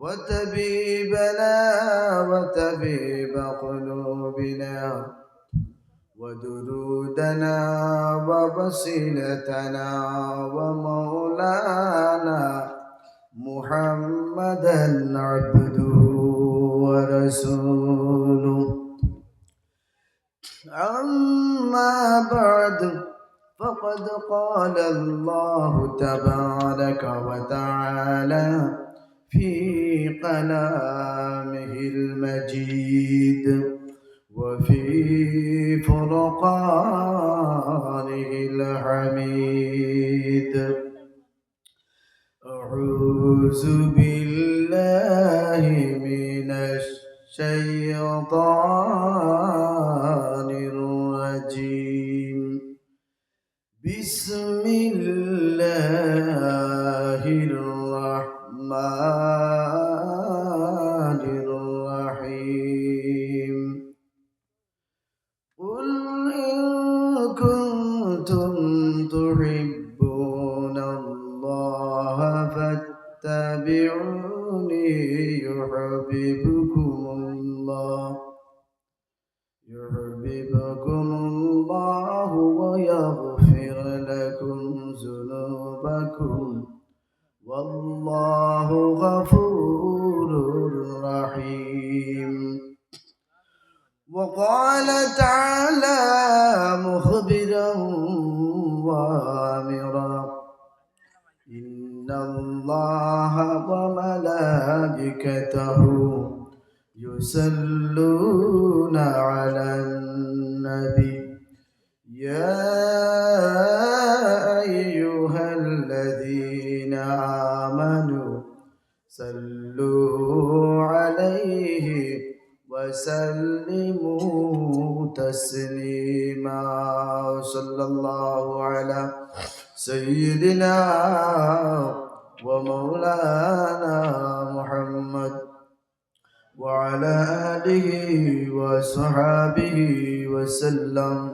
وتبيبنا وتبيب قلوبنا ودرودنا وبصيلتنا ومولانا محمدا عبده ورسوله. أما بعد فقد قال الله تبارك وتعالى في كلامه المجيد وفي فرقانه الحميد. أعوذ بالله من الشيطان يحببكم الله ويغفر لكم ذنوبكم. والله غفور رحيم. وقال تعالى مخبرا وامرا. إن الله وملائكته يصلون على يا أيها الذين آمنوا صلوا عليه وسلموا تسليما. صلى الله على سيدنا ومولانا محمد وعلى آله وصحابه وسلم.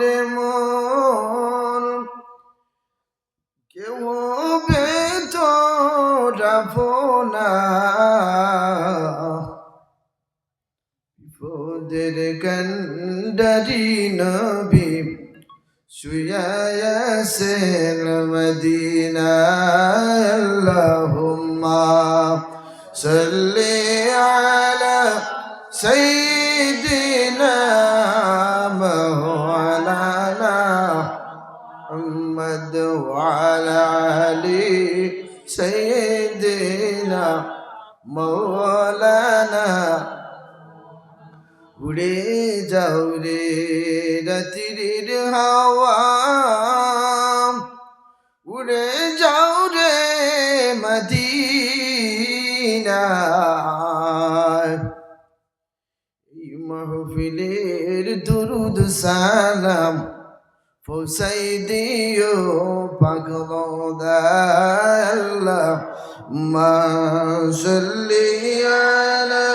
করে মন। কেউ বেতরাব না বিপদের কন্ডারি নবী সুয়াসেন মদিনা। আল্লাহুম্মা সাল্লি আলা সাইয়্যিদ وعلى علي سيدنا مولانا উড়ে যাও রে রাতির হাওয়া উড়ে যাও রে মদিনা মাহফিলের দুরুদ সালাম পৌঁছাই দিও পাগল আল্লাহ মা সাল্লি আলা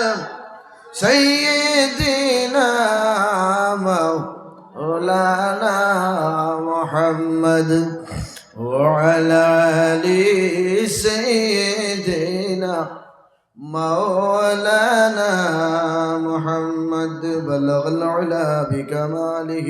সাইয়্যিদিনা مولانا محمد وعلى ال سيدنا مولانا محمد بلغ العلا بكماله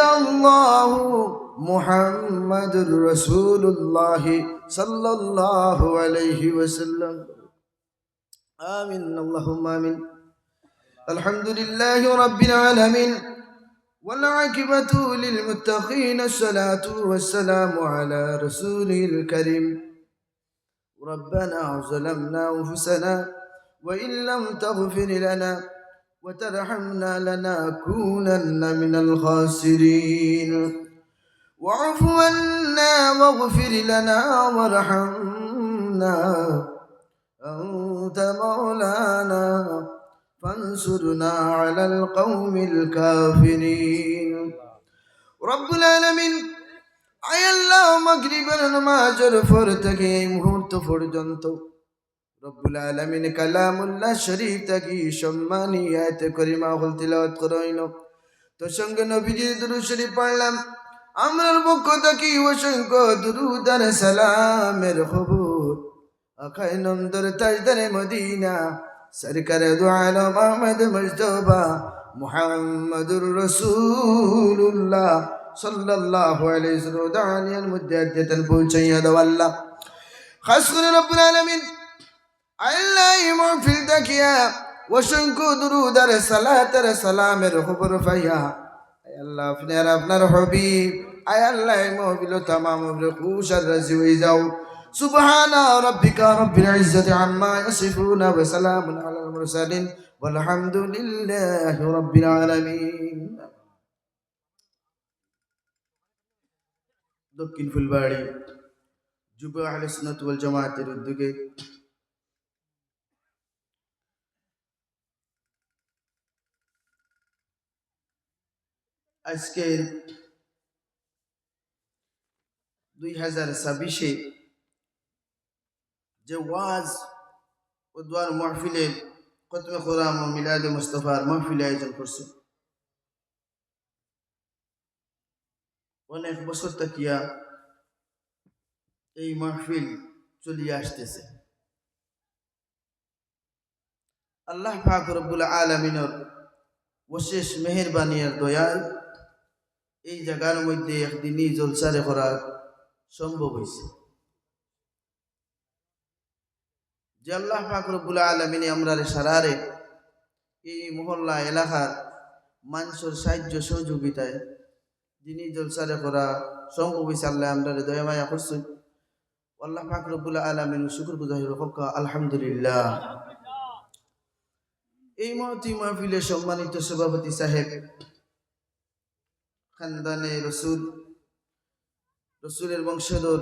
الله محمد رسول الله صلى الله عليه وسلم. آمين. اللهم آمين. الحمد لله رب العالمين. والعاقبة للمتقين. الصلاة والسلام على رسوله الكريم. ربنا ظلمنا أنفسنا وإن لم تغفر لنا وترحمنا لنكونن من الخاسرين واعف عنا واغفر لنا وارحمنا أنت مولانا فانصرنا على القوم الكافرين رب العالمين আয় আল্লাহ মাগরিবের নামাজের পর থেকে এই মুহূর্ত পর্যন্ত রব্বুল আলামিন কালামুল্লাহ শরীফ থেকে সম্মানী আয়াত করিমা হল তিলাওয়াত করাইল। তো সঙ্গে নবীজির দুরূদ শরীফ পড়লাম। আমরার পক্ষ থেকে অসংখ্য দুরুদ আর সালামের খবর। আখাই নন্দর তাজদারে মদিনা, সরকার দোয়ালো মোহাম্মদ মুস্তফা মুহাম্মদুর রাসূলুল্লাহ সাল্লাল্লাহু আলাইহি ওয়াসাল্লাম দানিয়ার মধ্যে পৌঁছাইয়া দাও খাস করে রব্বুল আলামিন আল্লাহ এই মহফিল দেখিয়া অসংখ্য দুরুদ আর সালাতের সালামের খবর পাইয়া আয় আল্লাহ আপনি আর আপনার হবিব আয় আল্লাহ এই মহফিল তামাম খুশ আর রাজি হয়ে যাও سبحان ربك رب العزة عما يصفون وسلام على المرسلين والحمد لله رب العالمين দক্ষিণ ফুলবাড়ি যুব আহলে সুন্নাত ওয়াল জামাতের উদ্যোগে আজকে দুই হাজার ছাব্বিশে যে ওয়াজ ও দোয়ার মাহফিলের কতমে কোরআন ও মিলাদ মুস্তফার মাহফিল আয়োজন করছে। অনেক বছর তাকিয়া এই মাহফিল চলিয়ে আসতেছে। আল্লাহ পাক রব্বুল আলমিনের অশেষ মেহরবানিয়ার দয়ায় এই জায়গার মধ্যে একদিনই জলসারে করা সম্ভব হয়েছে। যে আল্লাহ পাক রব্বুল আলমিনে আমরা সারারে এই মহল্লা এলাকার মানুষের সাহায্য সহযোগিতায় যিনি জলসারে করা সম্ভব হয়েছে, আল্লাহ আমরা দয়া মায়া করছেন আল্লাহ পাক রব্বুল আলমিন শুকুর রকা আলহামদুলিল্লাহ। এই মহতি মাহফিলের সম্মানিত সভাপতি সাহেব খানদানে রসুল, রসুলের বংশধর,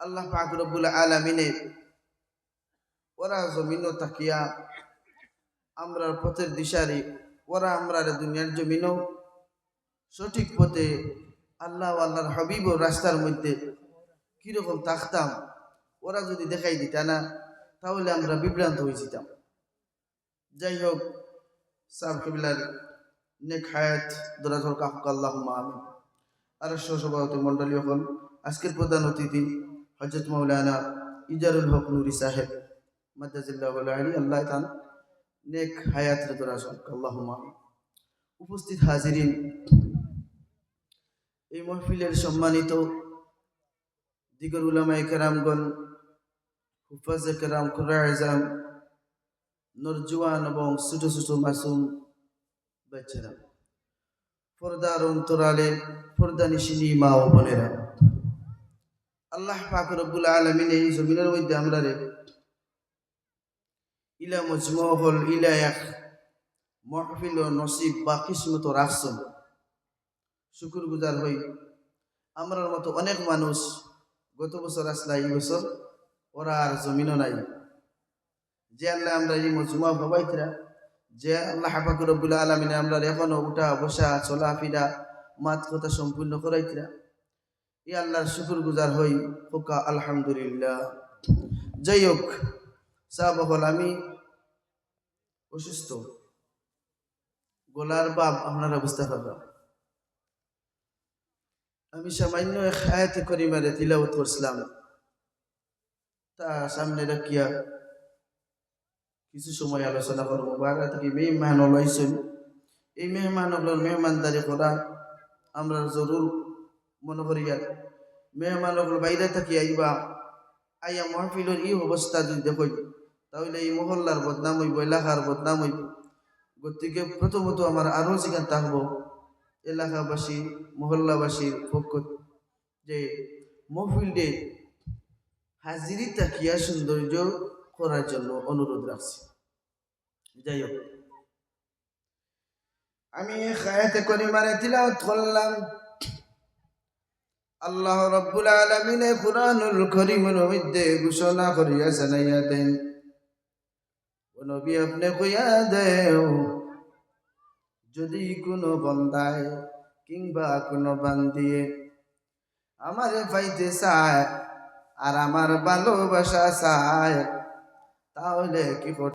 আল্লাহ পাক আলমিনের ওরা জমিন তাকিয়া আমরার পথের দিশারি, ওরা আমরা দুনিয়ার জমিনও সঠিক পথে আল্লাহ আল্লাহর হাবিব রাস্তার মধ্যে কীরকম থাকতাম ওরা যদি দেখাই দিত না, তাহলে আমরা বিভ্রান্ত হয়ে যেতাম। যাই হোক সাহ কবিলার নেক হায়াত দরাজর কাহক আল্লাহ আমি আর সভাপতি মণ্ডলী হল আজকের প্রধান অতিথি হজরত মৌলানা ইজারুল হক নুরি সাহেব মাদ্দাজিল্লাহ আলী আল্লাহ তান নেক হায়াত দরাজর আল্লাহ আমি উপস্থিত হাজিরিন, এই মহফিলের সম্মানিত দিগর উলামাই কেরামগণ, হুফাজ কেরাম খুরা নরজুয়ান এবং ছোট ছোট মাসুম বাচ্চারা পর্দার অন্তরালে পর্দা নিশিনী মা ও বোনেরা। আল্লাহ পাক আলমিন এই জমিনের মধ্যে আমরা রে ইলা মজমহল ইলা এক মহফিল ও নসিব বা কিসমত রাখছেন। শুকুর গুজার হই আমরার মতো অনেক মানুষ গত বছর আসলা, এই বছর ওরা আর জমিনও নাই। যে আল্লাহ আমরা এই মজুমা ভাবাইতরা যে আল্লাহ হাফাক রব্বুল আলমিনে আমরা এখনও উঠা, বসা চলা ফিরা মাত কথা সম্পূর্ণ করাইতরা। এই আল্লাহর শুকুর গুজার হই, হোকা আলহামদুলিল্লাহ। যাই হোক, সাহাবহল আমি অসুস্থ। গোলার বাপ আপনারা বুঝতে পারবেন। আমি সামান্য এক আয়াতে করিমারে তিলাওয়াত করছিলাম। তা সামনে রাখিয়া কিছু সময় আলোচনা করব। বাগা থেকে মেহমান লইছেন এই মেহমান হলোর মেহমানদারি করা আমরা জরুর মনে করি আর। মেহমান বাইরে থাকি আইবা, আইয়া মহফিলের এই অবস্থা যদি দেখই, তাহলে এই মহল্লার বদনাম হইব, এলাকার বদনাম হইব। গতিকে প্রথমত আমার আরও যেখান থাকব এলাকাবাসী, মহল্লাবাসীর পক্ষ যে মহফিলডে হাজিরি তাকিয়া সৌন্দর্য করার জন্য অনুরোধ রাখছি। যাই হোক আমি খায়াতে করি মানে তিলাওয়াত করলাম। আল্লাহ রব্বুল আলামিনে কুরআনুল করিমের মধ্যে ঘোষণা করিয়া জানাইয়া দেন, ও নবী, আপনি কইয়া দেও, যদি কোনো বন্দায় কিংবা কোনো বান্দিয়ে আমারে পাইতে চায় আর আমার ভালোবাসা চায় তাহলে কি করতে